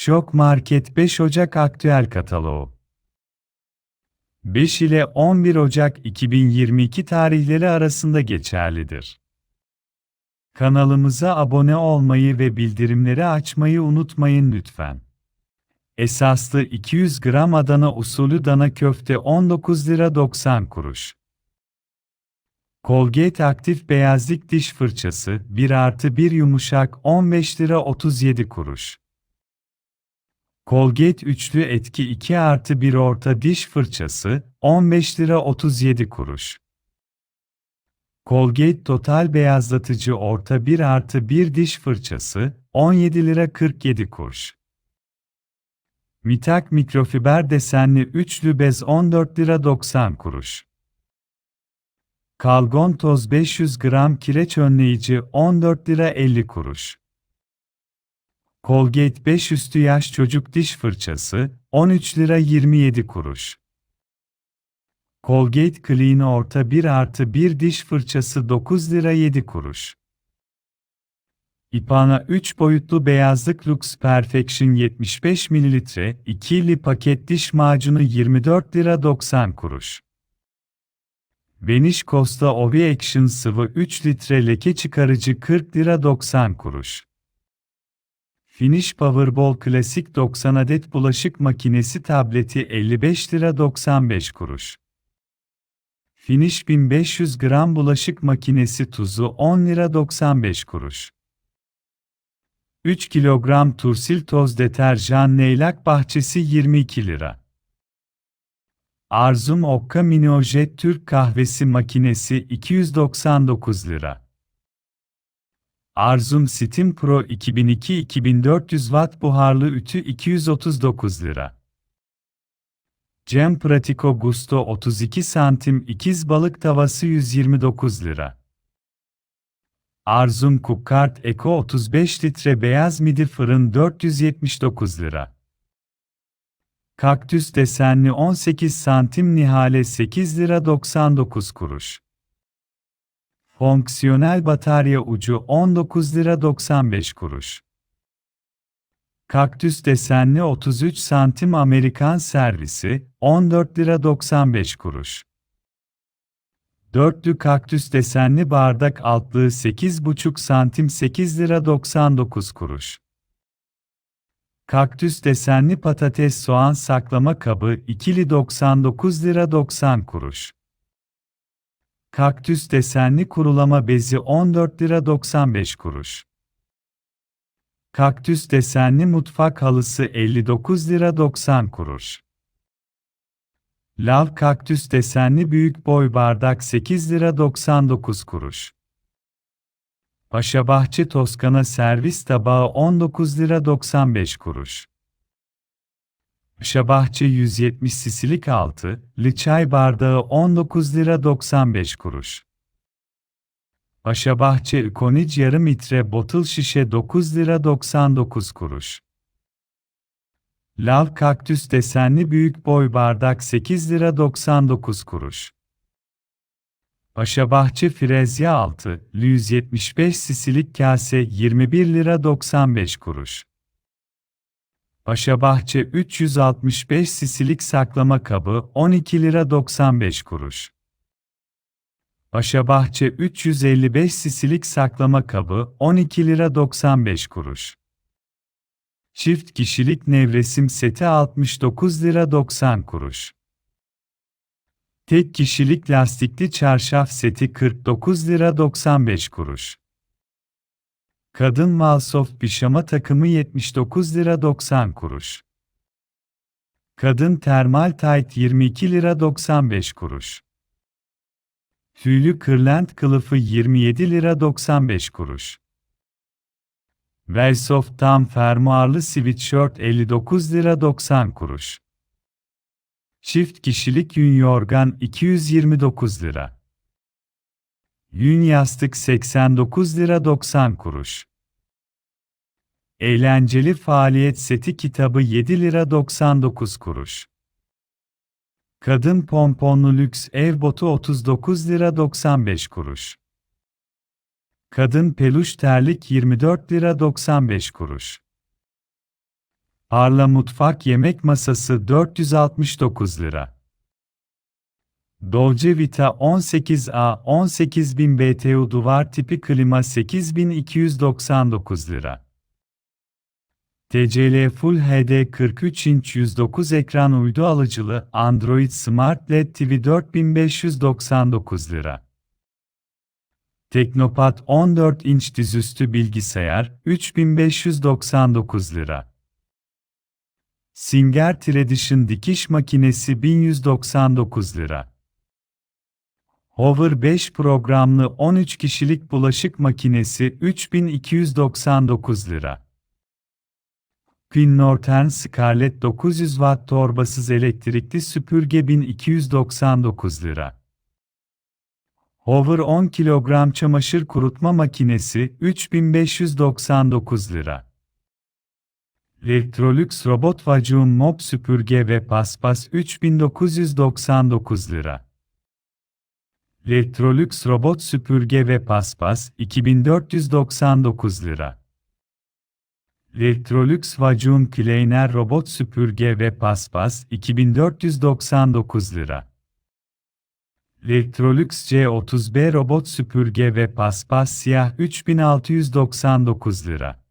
Şok Market 5 Ocak Aktüel Kataloğu 5 ile 11 Ocak 2022 tarihleri arasında geçerlidir. Kanalımıza abone olmayı ve bildirimleri açmayı unutmayın lütfen. Esaslı 200 gram Adana usulü dana köfte 19 lira 90 kuruş. Colgate Aktif Beyazlık Diş Fırçası 1 artı 1 yumuşak 15 lira 37 kuruş. Colgate Üçlü Etki 2 artı 1 orta diş fırçası 15 lira 37 kuruş. Colgate Total Beyazlatıcı Orta 1 artı 1 diş fırçası 17 lira 47 kuruş. Mitak mikrofiber desenli üçlü bez 14 lira 90 kuruş. Kalgon toz 500 gram kireç önleyici 14 lira 50 kuruş. Colgate 5 üstü yaş çocuk diş fırçası 13 lira 27 kuruş. Colgate Clean orta 1 artı 1 diş fırçası 9 lira 7 kuruş. İpana 3 boyutlu beyazlık Lux Perfection 75 ml 2'li paket diş macunu 24 lira 90 kuruş. Vanish Costa Ovi Action sıvı 3 litre leke çıkarıcı 40 lira 90 kuruş. Finish Powerball Klasik 90 adet bulaşık makinesi tableti 55 lira 95 kuruş. Finish 1500 gram bulaşık makinesi tuzu 10 lira 95 kuruş. 3 kilogram tursil toz deterjan neylak bahçesi 22 lira. Arzum Okka Miniojet Türk kahvesi makinesi 299 lira. Arzum Steam Pro 2002-2400 Watt buharlı ütü 239 lira. Cem Pratico Gusto 32 santim ikiz balık tavası 129 lira. Arzum Cookart Eco 35 litre beyaz midi fırın 479 lira. Kaktüs desenli 18 santim nihale 8 lira 99 kuruş. Fonksiyonel batarya ucu 19 lira 95 kuruş. Kaktüs desenli 33 santim Amerikan servisi 14 lira 95 kuruş. Dörtlü kaktüs desenli bardak altlığı 8,5 santim 8 lira 99 kuruş. Kaktüs desenli patates soğan saklama kabı ikili 99 lira 90 kuruş. Kaktüs desenli kurulama bezi 14 lira 95 kuruş. Kaktüs desenli mutfak halısı 59 lira 90 kuruş. Lav kaktüs desenli büyük boy bardak 8 lira 99 kuruş. Paşabahçe Toskana servis tabağı 19 lira 95 kuruş. Paşabahçe 170 sisilik altı, lı çay bardağı 19 lira 95 kuruş. Paşabahçe Ikonic yarım litre bottle şişe 9 lira 99 kuruş. Lav kaktüs desenli büyük boy bardak 8 lira 99 kuruş. Paşabahçe Frezya altı, 175 sisilik kase 21 lira 95 kuruş. Paşabahçe 365 sisilik saklama kabı 12 lira 95 kuruş. Paşabahçe 355 sisilik saklama kabı 12 lira 95 kuruş. Çift kişilik nevresim seti 69 lira 90 kuruş. Tek kişilik lastikli çarşaf seti 49 lira 95 kuruş. Kadın Malsoft pijama takımı 79 lira 90 kuruş. Kadın termal tayt 22 lira 95 kuruş. Tüylü kırlent kılıfı 27 lira 95 kuruş. Velsoft tam fermuarlı sweatshirt 59 lira 90 kuruş. Çift kişilik yün yorgan 229 lira. Yün yastık 89 lira 90 kuruş. Eğlenceli faaliyet seti kitabı 7 lira 99 kuruş. Kadın pomponlu lüks ev botu 39 lira 95 kuruş. Kadın peluş terlik 24 lira 95 kuruş. Parla mutfak yemek masası 469 lira. Dolce Vita 18A 18000 BTU duvar tipi klima 8299 lira. TCL Full HD 43 inç 109 ekran uydu alıcılı Android Smart LED TV 4599 lira. Teknopat 14 inç dizüstü bilgisayar 3599 lira. Singer Tradition dikiş makinesi 1199 lira. Hover 5 programlı 13 kişilik bulaşık makinesi 3299 lira. Queen Norton Scarlett 900 Watt torbasız elektrikli süpürge 1299 lira. Hover 10 kilogram çamaşır kurutma makinesi 3599 lira. Electrolux robot vacuum mop süpürge ve paspas 3999 lira. Electrolux robot süpürge ve paspas 2499 lira. Electrolux vacuum cleaner robot süpürge ve paspas 2499 lira. Electrolux C30B robot süpürge ve paspas siyah 3699 lira.